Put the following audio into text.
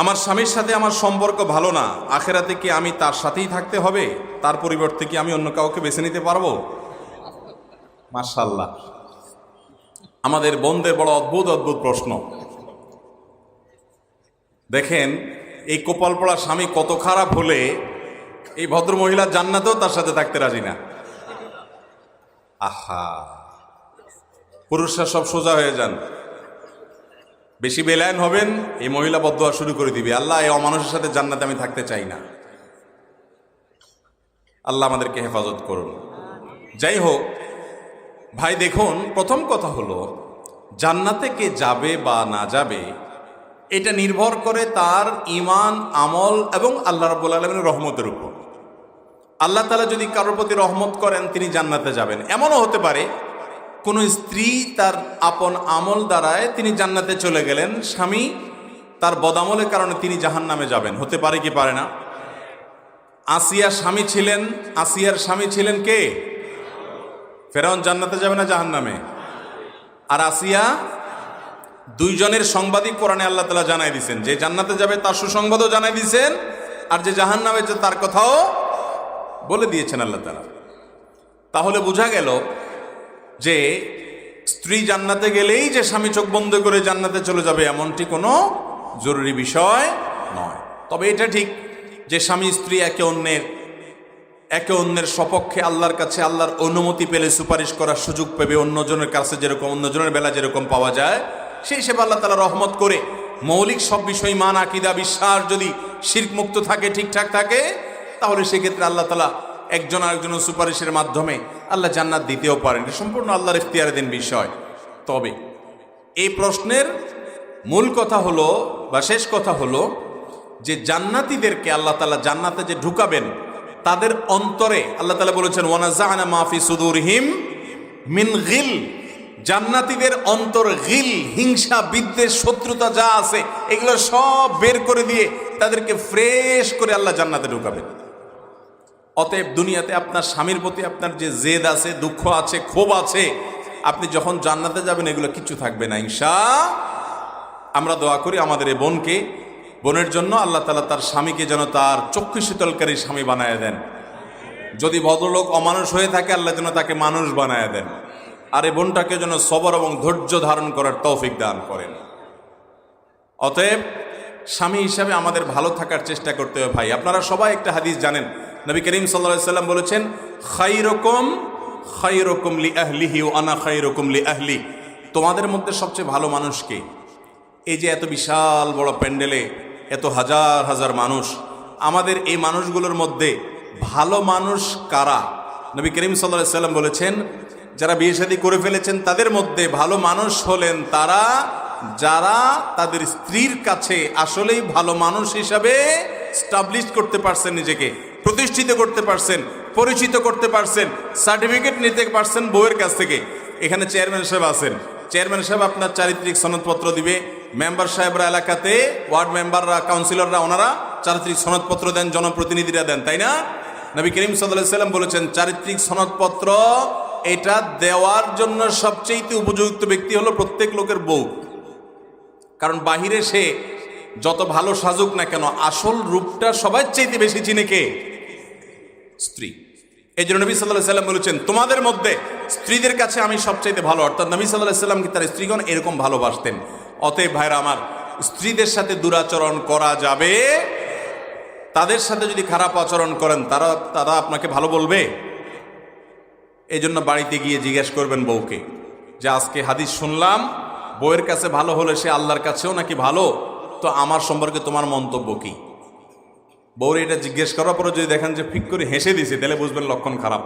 আমার স্বামীর সাথে আমার সম্পর্ক ভালো না, আখেরাতে কি আমি তার সাথেই থাকতে হবে? তার পরিবর্তে কি আমি অন্য কাউকে বেছে নিতে পারব? মার্শাল্লাহ আমাদের বোনদের বড় অদ্ভুত অদ্ভুত প্রশ্ন। দেখেন, এই কপাল পড়া স্বামী কত খারাপ হলে এই ভদ্র মহিলা জান্নাতেও তার সাথে থাকতে রাজি না। আহা। পুরুষরা সব সোজা হয়ে যান। বেশি বেলায়ন হবেন, এই মহিলা বদোয়া শুরু করে দিবে। আল্লাহ, এই অমানুষের সাথে জান্নাতে আমি থাকতে চাই না। আল্লাহ আমাদেরকে হেফাজত করুন। যাই হোক, ভাই দেখুন, প্রথম কথা হলো, জান্নাতে কে যাবে বা না যাবে, এটা নির্ভর করে তার ইমান আমল এবং আল্লাহ রব্বুল আলমের রহমতের উপর। আল্লাহ তালা যদি কারোর প্রতি রহমত করেন, তিনি জান্নাতে যাবেন। এমনও হতে পারে কোনো স্ত্রী তার আপন আমল দ্বারায় তিনি জান্নাতে চলে গেলেন, স্বামী তার বদামলের কারণে তিনি জাহান নামে যাবেন। হতে পারে কি পারে না? আসিয়ার স্বামী ছিলেন, আসিয়ার স্বামী ছিলেন কে? ফেরাউন জান্নাতে যাবে না জাহান নামে আর আসিয়া দুইজনের সংবাদই কোরআনে আল্লাহ তালা জানাই দিছেন, যে জান্নাতে যাবে তার সুসংবাদও জানাই দিছেন, আর যে জাহান নামে তার কথাও বলে দিয়েছেন আল্লাহ তালা তাহলে বোঝা গেল যে স্ত্রী জান্নাতে গেলেই যে স্বামী চোখ বন্ধ করে জান্নাতে চলে যাবে এমনটি কোনো জরুরি বিষয় নয়। তবে এটা ঠিক যে স্বামী স্ত্রী একে অন্যের একে অন্যের সপক্ষে আল্লাহর কাছে আল্লাহর অনুমতি পেলে সুপারিশ করার সুযোগ পেবে, অন্যজনের কাছে যেরকম, অন্যজনের বেলা যেরকম পাওয়া যায়, সেই হিসেবে আল্লাহ তালা রহমত করে মৌলিক সব বিষয়, মান, আকিদা, বিশ্বাস যদি শির্ক মুক্ত থাকে, ঠিকঠাক থাকে, তাহলে সেক্ষেত্রে আল্লাহ তালা একজন আরেকজনের সুপারিশের মাধ্যমে আল্লাহ জান্নাত দিতেও পারেন। সম্পূর্ণ আল্লাহর ইখতিয়ারাধীন বিষয়। তবে এই প্রশ্নের মূল কথা হলো, বা শেষ কথা হলো, যে জান্নাতীদেরকে আল্লাহ তালা জান্নাতে যে ঢুকাবেন, তাদের অন্তরে আল্লাহ তালা বলেছেন ওয়ানাজানা মাফি সুদুরহিম মিন গিল। জান্নাতীদের অন্তর গিল, হিংসা, বিদ্বেষ, শত্রুতা যা আছে, এগুলো সব বের করে দিয়ে তাদেরকে ফ্রেশ করে আল্লাহ জান্নাতে ঢুকাবেন। অতএব দুনিয়াতে আপনার স্বামীর প্রতি আপনার যে জেদ আছে, দুঃখ আছে, ক্ষোভ আছে, আপনি যখন জান্নাতে যাবেন, এগুলো কিচ্ছু থাকবে না, ইনশা আমরা দোয়া করি আমাদের এই বোনকে। বোনের জন্য আল্লাহ তালা তার স্বামীকে যেন তার চক্ষু শীতলকারী স্বামী বানায় দেন। যদি ভদ্রলোক অমানুষ হয়ে থাকে, আল্লাহ যেন তাকে মানুষ বানায় দেন। আর এই বোনটাকে যেন সবর এবং ধৈর্য ধারণ করার তৌফিক দান করেন। অতএব স্বামী হিসাবে আমাদের ভালো থাকার চেষ্টা করতে হবে ভাই। আপনারা সবাই একটা হাদিস জানেন নবী করিম সাল্লা সাল্লাম বলেছেন খাই রকম খাই লি আহলিহি ও আনা খাই রকম লি আহলি তোমাদের মধ্যে সবচেয়ে ভালো মানুষকে এই যে এত বিশাল বড় প্যান্ডেলে এত হাজার হাজার মানুষ, আমাদের এই মানুষগুলোর মধ্যে ভালো মানুষ কারা? নবী করিম সাল্লা সাল্লাম বলেছেন, যারা বিয়ে শাদী করে ফেলেছেন, তাদের মধ্যে ভালো মানুষ হলেন তারা, যারা তাদের স্ত্রীর কাছে আসলেই ভালো মানুষ হিসাবে স্টাবলিশ করতে পারছেন নিজেকে। প্রতিষ্ঠিত করতে পারছেন, পরিচিত করতে পারছেন, সার্টিফিকেট নিতে পারছেন বউয়ের কাছ থেকে। এখানে চেয়ারম্যান সাহেব আছেন। চেয়ারম্যান সাহেব আপনার চারিত্রিক সনদপত্র দিবে। মেম্বার সাহেবরা এলাকাতে, ওয়ার্ড মেম্বাররা, কাউন্সিলররা, ওনারা চারিত্রিক সনদপত্র দেন, জনপ্রতিনিধিরা দেন, তাই না? নবী করিম সাল্লাম বলেছেন, চারিত্রিক সনদপত্র এটা দেওয়ার জন্য সবচেয়ে উপযুক্ত ব্যক্তি হলো প্রত্যেক লোকের বউ। কারণ বাহিরে সে যত ভালো সাজুক না কেন, আসল রূপটা সবার চাইতে বেশি চিনে কে? স্ত্রী। এই জন্য নবী সাল্লাহ সাল্লাম বলেছেন, তোমাদের মধ্যে স্ত্রীদের কাছে আমি সবচাইতে ভালো। অর্থাৎ নবী সাল্লাহ সাল্লাম কি তার স্ত্রীগণ এরকম ভালোবাসতেন। অতএব ভাইরা আমার, স্ত্রীদের সাথে দুরাচরণ করা যাবে? তাদের সাথে যদি খারাপ আচরণ করেন, তারা তারা আপনাকে ভালো বলবে? এই জন্য বাড়িতে গিয়ে জিজ্ঞেস করবেন বউকে যে, আজকে হাদিস শুনলাম, বউয়ের কাছে ভালো হলে সে আল্লাহর কাছেও নাকি ভালো? তো আমার সম্পর্কে তোমার মন্তব্য কি? বউরে এটা জিজ্ঞেস করার পরে যদি দেখেন যে ফিক করে হেসে দিছে, তাহলে বুঝবেন লক্ষণ খারাপ।